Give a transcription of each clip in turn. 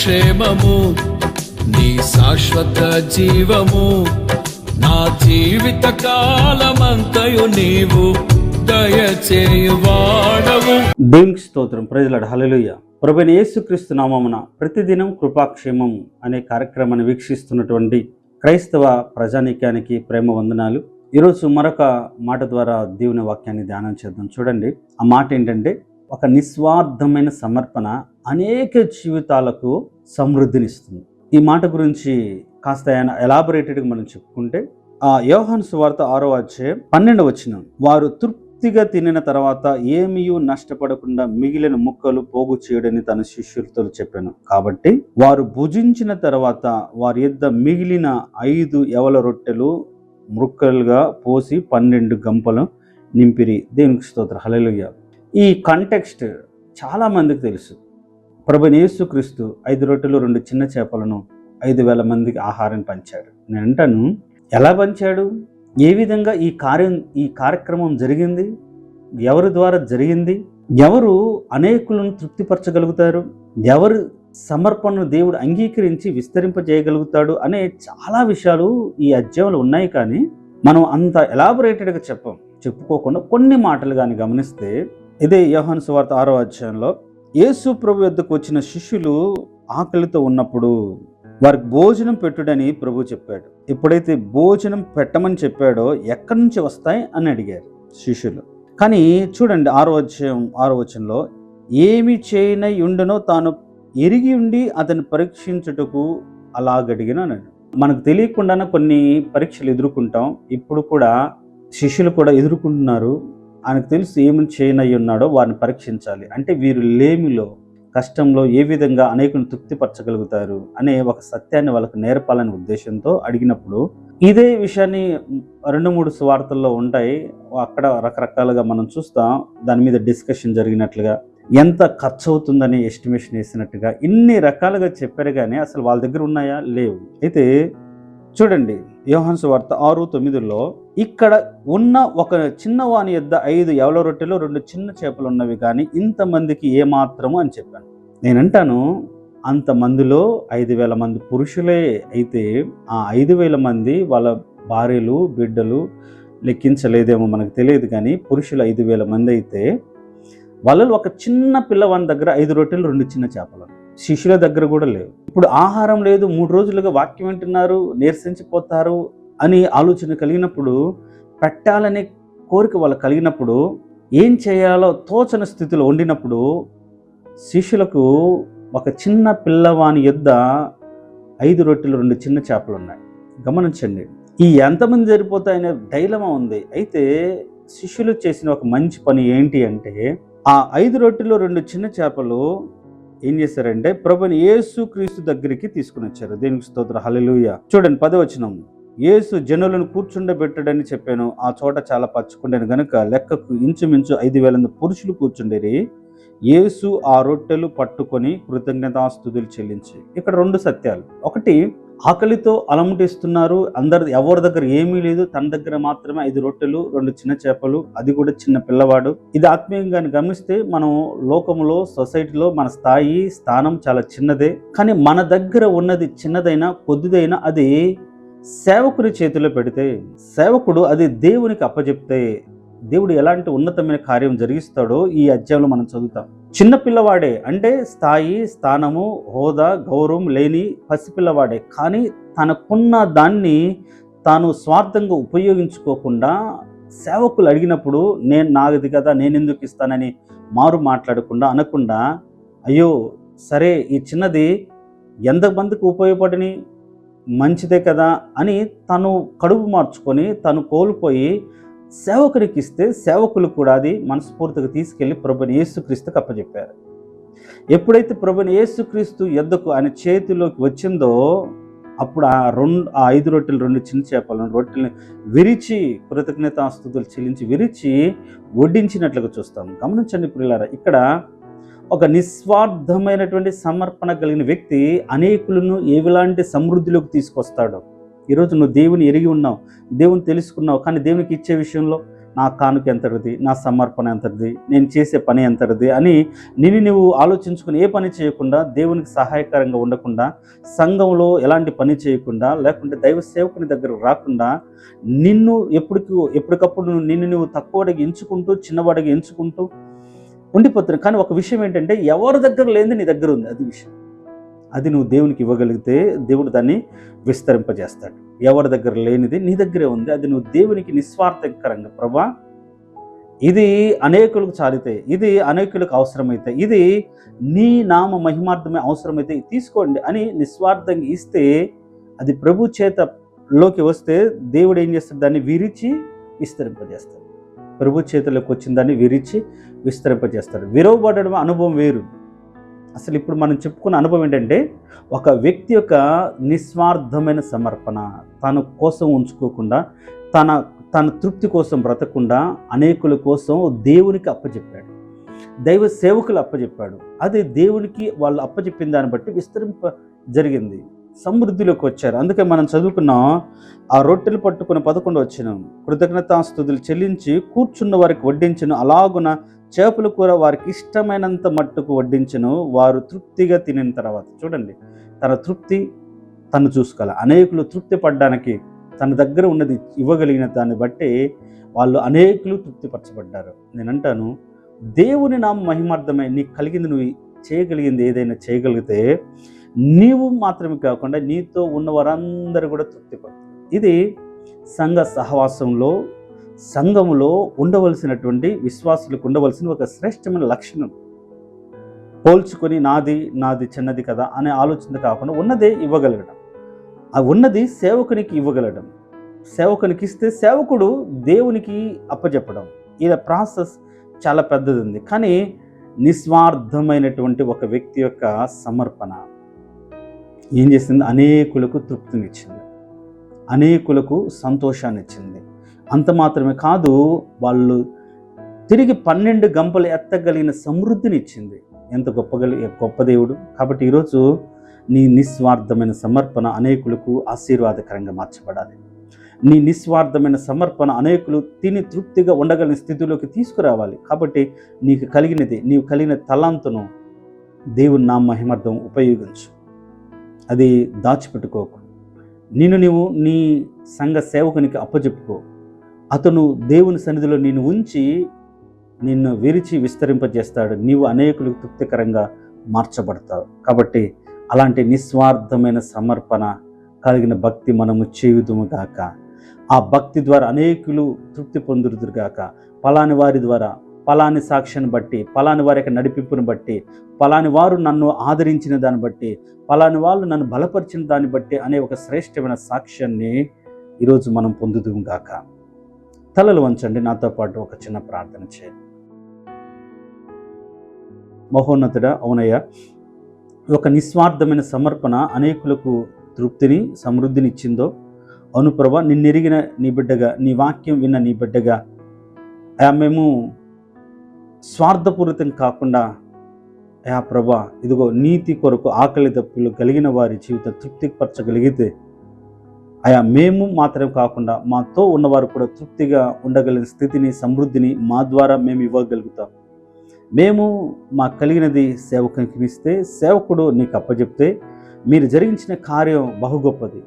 క్షేమము నీ శాశ్వత జీవము నా జీవిత కాలమంతయు నీవు దయచేయువాడవు దేవునికి స్తోత్రం ప్రజలడు హల్లెలూయ ప్రభుని యేసుక్రీస్తు నామమున ప్రతిదినం కృపాక్షేమం అనే కార్యక్రమాన్ని వీక్షిస్తున్నటువంటి క్రైస్తవ ప్రజానీకానికి ప్రేమ వందనాలు. ఈరోజు మరొక మాట ద్వారా దేవుని వాక్యాన్ని ధ్యానం చేద్దాం. చూడండి ఆ మాట ఏంటంటే ఒక నిస్వార్థమైన సమర్పణ అనేక జీవితాలకు సమృద్ధినిస్తుంది. ఈ మాట గురించి కాస్త ఆయన ఎలాబొరేటెడ్గా మనం చెప్పుకుంటే ఆ యోహాను సువార్త ఆరో అధ్యాయం పన్నెండు వచ్చిన వారు తృప్తిగా తినిన తర్వాత ఏమీ నష్టపడకుండా మిగిలిన ముక్కలు పోగు చేయడని తన శిష్యులతో చెప్పాను. కాబట్టి వారు భుజించిన తర్వాత వారి యొద్ద మిగిలిన ఐదు ఎవల రొట్టెలు ముక్కలుగా పోసి పన్నెండు గంపలు నింపిరి. దేవునికి స్తోత్ర. హలలుగా ఈ కంటెక్స్ట్ చాలామందికి తెలుసు. ప్రభు క్రీస్తు ఐదు రొట్టెలు రెండు చిన్న చేపలను ఐదు వేల మందికి ఆహారం పంచాడు. నేను అంటాను ఎలా పంచాడు? ఏ విధంగా ఈ కార్యం ఈ కార్యక్రమం జరిగింది? ఎవరి ద్వారా జరిగింది? ఎవరు అనేకులను తృప్తిపరచగలుగుతారు? ఎవరు సమర్పణను దేవుడు అంగీకరించి విస్తరింపజేయగలుగుతాడు అనే చాలా విషయాలు ఈ అధ్యాయంలో ఉన్నాయి కానీ మనం అంత ఎలాబొరేటెడ్గా చెప్పం చెప్పుకోకుండా కొన్ని మాటలు కానీ గమనిస్తే ఇదే యోహాను సువార్త ఆరో అధ్యాయంలో యేసు ప్రభు యొద్దకు వచ్చిన శిష్యులు ఆకలితో ఉన్నప్పుడు వారికి భోజనం పెట్టుడని ప్రభు చెప్పాడు. ఎప్పుడైతే భోజనం పెట్టమని చెప్పాడో ఎక్కడి నుంచి వస్తాయి అని అడిగారు శిష్యులు. కానీ చూడండి ఆరో అధ్యాయం ఆరో వచనంలో ఏమి చేయనై ఉండునో తాను ఎరిగి ఉండి అతను పరీక్షించుటకు అలాగడిగిన అన్నాడు. మనకు తెలియకుండానే కొన్ని పరీక్షలు ఎదుర్కొంటాం. ఇప్పుడు కూడా శిష్యులు కూడా ఎదుర్కొంటున్నారు. ఆయనకు తెలుసు ఏమి చేయనై ఉన్నాడో వారిని పరీక్షించాలి. అంటే వీరు లేమిలో కష్టంలో ఏ విధంగా అనేకుని తృప్తిపరచగలుగుతారు అనే ఒక సత్యాన్ని వాళ్ళకు నేర్పాలనే ఉద్దేశంతో అడిగినప్పుడు ఇదే విషయాన్ని రెండు మూడు సువార్తల్లో ఉంటాయి. అక్కడ రకరకాలుగా మనం చూస్తాం. దాని మీద డిస్కషన్ జరిగినట్లుగా ఎంత ఖర్చు అవుతుందని ఎస్టిమేషన్ వేసినట్టుగా ఇన్ని రకాలుగా చెప్పారు కానీ అసలు వాళ్ళ దగ్గర ఉన్నాయా? లేవు. అయితే చూడండి యోహన్స్ వార్త ఆరు తొమ్మిదిలో ఇక్కడ ఉన్న ఒక చిన్నవాని యొద్ద ఐదు ఎవల రొట్టెలు రెండు చిన్న చేపలు ఉన్నవి కానీ ఇంతమందికి ఏమాత్రము అని చెప్పాను. నేనంటాను అంతమందిలో ఐదు వేల మంది పురుషులే అయితే ఆ ఐదు వేల మంది వాళ్ళ భార్యలు బిడ్డలు లెక్కించలేదేమో మనకు తెలియదు కానీ పురుషులు ఐదు వేల మంది అయితే వాళ్ళలో ఒక చిన్న పిల్లవాని దగ్గర ఐదు రొట్టెలు రెండు చిన్న చేపలు శిష్యుల దగ్గర కూడా లేవు. ఇప్పుడు ఆహారం లేదు మూడు రోజులుగా వాక్యం వింటున్నారు నీరసించిపోతారు అని ఆలోచన కలిగినప్పుడు పెట్టాలనే కోరిక వాళ్ళు కలిగినప్పుడు ఏం చేయాలో తోచని స్థితిలో ఉండినప్పుడు శిష్యులకు ఒక చిన్న పిల్లవాని యొద్ద ఐదు రొట్టెలు రెండు చిన్న చేపలు ఉన్నాయి. గమనించండి. ఈ ఎంతమంది జరిపోతాయనే డైలమా ఉంది. అయితే శిష్యులు చేసిన ఒక మంచి పని ఏంటి అంటే ఆ ఐదు రొట్టెలు రెండు చిన్న చేపలు ఏం చేశారంటే ప్రభుని యేసు క్రీస్తు దగ్గరికి తీసుకుని వచ్చారు. దేనికి స్తోత్ర. హలలుయ చూడండి పదవచనం. యేసు జనులను కూర్చుండబెట్టడని చెప్పాను. ఆ చోట చాలా పచ్చుకుండేను గనుక లెక్కకు ఇంచుమించు ఐదు వేల మంది పురుషులు కూర్చుండేరి. యేసు ఆ రొట్టెలు పట్టుకొని కృతజ్ఞతాస్తుతులు చెల్లించి. ఇక్కడ రెండు సత్యాలు. ఒకటి ఆకలితో అలముటిస్తున్నారు. అందరి ఎవరి దగ్గర ఏమీ లేదు. తన దగ్గర మాత్రమే ఐదు రొట్టెలు రెండు చిన్న చేపలు అది కూడా చిన్న పిల్లవాడు. ఇది ఆత్మీయంగా గమనిస్తే మనం లోకంలో సొసైటీలో మన స్థాయి స్థానం చాలా చిన్నదే. కానీ మన దగ్గర ఉన్నది చిన్నదైనా కొద్దిదైనా అది సేవకుని చేతిలో పెడితే సేవకుడు అది దేవునికి అప్పచెప్తే దేవుడు ఎలాంటి ఉన్నతమైన కార్యం జరిగిస్తాడో ఈ అధ్యాయంలో మనం చదువుతాం. చిన్న పిల్లవాడే అంటే స్థాయి స్థానము హోదా గౌరవం లేని పసిపిల్లవాడే కానీ తనకున్న దాన్ని తాను స్వార్థంగా ఉపయోగించుకోకుండా సేవకులు అడిగినప్పుడు నేను నాగది కదా నేను ఎందుకు ఇస్తానని మారు మాట్లాడకుండా అనకుండా అయ్యో సరే ఈ చిన్నది ఎంతమందికి ఉపయోగపడని? మంచిదే కదా అని తను కడుపు మార్చుకొని తను కోల్పోయి సేవకుడికి ఇస్తే సేవకులు కూడా అది మనస్ఫూర్తిగా తీసుకెళ్ళి ప్రభుని యేసుక్రీస్తుకి అప్పచెప్పారు ఎప్పుడైతే ప్రభుని యేసుక్రీస్తు ఎద్దకు ఆయన చేతిలోకి వచ్చిందో అప్పుడు ఆ రెండు ఆ ఐదు రొట్టెలు రెండు చిన్న చేపలను రొట్టెల్ని విరిచి కృతజ్ఞతాస్తుతులు చెల్లించి విరిచి వడ్డించినట్లుగా చూస్తాం. గమనించండి పిల్లలారా ఇక్కడ ఒక నిస్వార్థమైనటువంటి సమర్పణ కలిగిన వ్యక్తి అనేకులను ఏవిలాంటి సమృద్ధిలోకి తీసుకొస్తాడో. ఈరోజు నువ్వు దేవుని ఎరిగి ఉన్నావు దేవుని తెలుసుకున్నావు కానీ దేవునికి ఇచ్చే విషయంలో నా కానుక ఎంతటిది నా సమర్పణ ఎంతటిది నేను చేసే పని ఎంతటిది అని నిన్ను నువ్వు ఆలోచించుకుని ఏ పని చేయకుండా దేవునికి సహాయకరంగా ఉండకుండా సంఘంలో ఎలాంటి పని చేయకుండా లేకుంటే దైవ సేవకుని దగ్గర రాకుండా నిన్ను ఎప్పటికి ఎప్పటికప్పుడు నిన్ను నువ్వు తక్కువడికి ఎంచుకుంటూ చిన్నవాడికి ఎంచుకుంటూ ఉండిపోతున్నాయి కానీ ఒక విషయం ఏంటంటే ఎవరి దగ్గర లేనిది నీ దగ్గర ఉంది. అది విషయం. అది నువ్వు దేవునికి ఇవ్వగలిగితే దేవుడు దాన్ని విస్తరింపజేస్తాడు. ఎవరి దగ్గర లేనిది నీ దగ్గరే ఉంది. అది నువ్వు దేవునికి నిస్వార్థకరంగా ప్రభా ఇది అనేకులకు చాలితే ఇది అనేకులకు అవసరమైతే ఇది నీ నామ మహిమార్థమే అవసరమైతే తీసుకోండి అని నిస్వార్థంగా ఇస్తే అది ప్రభు చేతలోకి వస్తే దేవుడు ఏం చేస్తాడు? దాన్ని విరిచి విస్తరింపజేస్తాడు. ప్రభు చేతులకు వచ్చిందని విరిచి విస్తరింపజేస్తాడు విరవబడడం అనుభవం వేరు. అసలు ఇప్పుడు మనం చెప్పుకున్న అనుభవం ఏంటంటే ఒక వ్యక్తి యొక్క నిస్వార్థమైన సమర్పణ తన కోసం ఉంచుకోకుండా తన తన తృప్తి కోసం బ్రతకుండా అనేకుల కోసం దేవునికి అప్పచెప్పాడు దైవ సేవకులు అప్పచెప్పాడు అదే దేవునికి వాళ్ళు అప్పచెప్పిన దాన్ని బట్టి విస్తరింప జరిగింది. సమృద్ధిలోకి వచ్చారు. అందుకే మనం చదువుకున్నాం ఆ రొట్టెలు పట్టుకుని పదకొండు వచ్చిన. కృతజ్ఞతాస్తుతులు చెల్లించి కూర్చున్న వారికి వడ్డించను. అలాగున చేపల కూర వారికి ఇష్టమైనంత మట్టుకు వడ్డించను. వారు తృప్తిగా తినిన తర్వాత చూడండి తన తృప్తి తను చూసుకోవాలి. అనేకులు తృప్తి పడడానికి తన దగ్గర ఉన్నది ఇవ్వగలిగిన దాన్ని బట్టి వాళ్ళు అనేకులు తృప్తిపరచబడ్డారు. నేను అంటాను దేవుని నామ మహిమార్థమై నీకు కలిగింది నువ్వు చేయగలిగింది ఏదైనా చేయగలిగితే నీవు మాత్రమే కాకుండా నీతో ఉన్న వారందరూ కూడా తృప్తిపడతారు. ఇది సంఘ సహవాసంలో సంఘములో ఉండవలసినటువంటి విశ్వాసులకు ఉండవలసిన ఒక శ్రేష్టమైన లక్షణం. పోల్చుకొని నాది నాది చిన్నది కదా అనే ఆలోచన కాకుండా ఉన్నదే ఇవ్వగలగడం. ఆ ఉన్నది సేవకునికి ఇవ్వగలడం సేవకునికి ఇస్తే సేవకుడు దేవునికి అప్పచెప్పడం ఇలా ప్రాసెస్ చాలా పెద్దది ఉంది. కానీ నిస్వార్థమైనటువంటి ఒక వ్యక్తి యొక్క సమర్పణ ఏం చేసింది? అనేకులకు తృప్తినిచ్చింది. అనేకులకు సంతోషాన్ని ఇచ్చింది అంత మాత్రమే కాదు వాళ్ళు తిరిగి పన్నెండు గంపలు ఎత్తగలిగిన సమృద్ధిని ఇచ్చింది ఎంత గొప్పగలి గొప్ప దేవుడు. కాబట్టి ఈరోజు నీ నిస్వార్థమైన సమర్పణ అనేకులకు ఆశీర్వాదకరంగా మార్చబడాలి. నీ నిస్వార్థమైన సమర్పణ అనేకులు తిని తృప్తిగా ఉండగలిగిన స్థితిలోకి తీసుకురావాలి. కాబట్టి నీకు కలిగినది నీవు కలిగిన తలాంతును దేవుని నా మహిమార్థం ఉపయోగించు. అది దాచిపెట్టుకోకు. నిన్ను నీవు నీ సంఘ సేవకునికి అప్పచెప్పుకో అతను దేవుని సన్నిధిలో నిన్ను ఉంచి నిన్ను విరిచి విస్తరింపజేస్తాడు. నీవు అనేకులకు తృప్తికరంగా మార్చబడతావు. కాబట్టి అలాంటి నిస్వార్థమైన సమర్పణ కలిగిన భక్తి మనము చేయుదుము గాక. ఆ భక్తి ద్వారా అనేకులు తృప్తి పొందుదురుగాక పలాని వారి ద్వారా పలాని సాక్ష్యాన్ని బట్టి పలాని వారి యొక్క నడిపింపును బట్టి పలాని వారు నన్ను ఆదరించిన దాన్ని బట్టి పలాని వాళ్ళు నన్ను బలపరిచిన దాన్ని బట్టి అనే ఒక శ్రేష్టమైన సాక్ష్యాన్ని ఈరోజు మనం పొందుదుము గాక. తలలు వంచండి నాతో పాటు ఒక చిన్న ప్రార్థన చేయండి. మహోన్నతుడ అవునయ్య ఒక నిస్వార్థమైన సమర్పణ అనేకులకు తృప్తిని సమృద్ధిని ఇచ్చిందో. నిన్నెరిగిన నీ బిడ్డగా నీ వాక్యం విన్న నీ బిడ్డగా మేము స్వార్థపూరితం కాకుండా యా ప్రభా ఇదిగో నీతి కొరకు ఆకలి దప్పులు కలిగిన వారి జీవితం తృప్తిపరచగలిగితే అయా మేము మాత్రమే కాకుండా మాతో ఉన్నవారు కూడా తృప్తిగా ఉండగలిగిన స్థితిని సమృద్ధిని మా ద్వారా మేము ఇవ్వగలుగుతాం. మేము మాకు కలిగినది సేవకునికి ఇస్తే సేవకుడు నీకు అప్పచెప్తే మీరు జరిగించిన కార్యం బహు గొప్పది.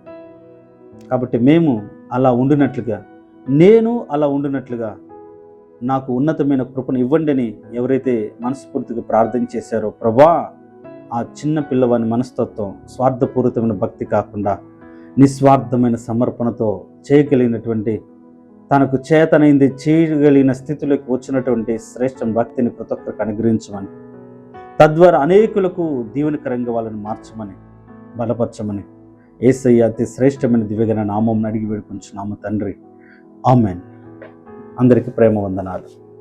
కాబట్టి మేము అలా ఉండినట్లుగా నేను అలా ఉండినట్లుగా నాకు ఉన్నతమైన కృపను ఇవ్వండి అని ఎవరైతే మనస్ఫూర్తిగా ప్రార్థన చేశారో ప్రభా ఆ చిన్న పిల్లవాని మనస్తత్వం స్వార్థపూరితమైన భక్తి కాకుండా నిస్వార్థమైన సమర్పణతో చేయగలిగినటువంటి తనకు చేతనైంది చేయగలిగిన స్థితిలోకి వచ్చినటువంటి శ్రేష్ఠ భక్తిని ప్రతి ఒక్కరికి అనుగ్రహించమని తద్వారా అనేకులకు దీవెనకరంగా వాళ్ళని మార్చమని బలపరచమని ఏసయ్య అతి శ్రేష్టమైన దివ్యగన నామం అడిగి వేడుకుంటున్నాము తండ్రి. ఆమెన్. అందరికీ ప్రేమ వందనాలు.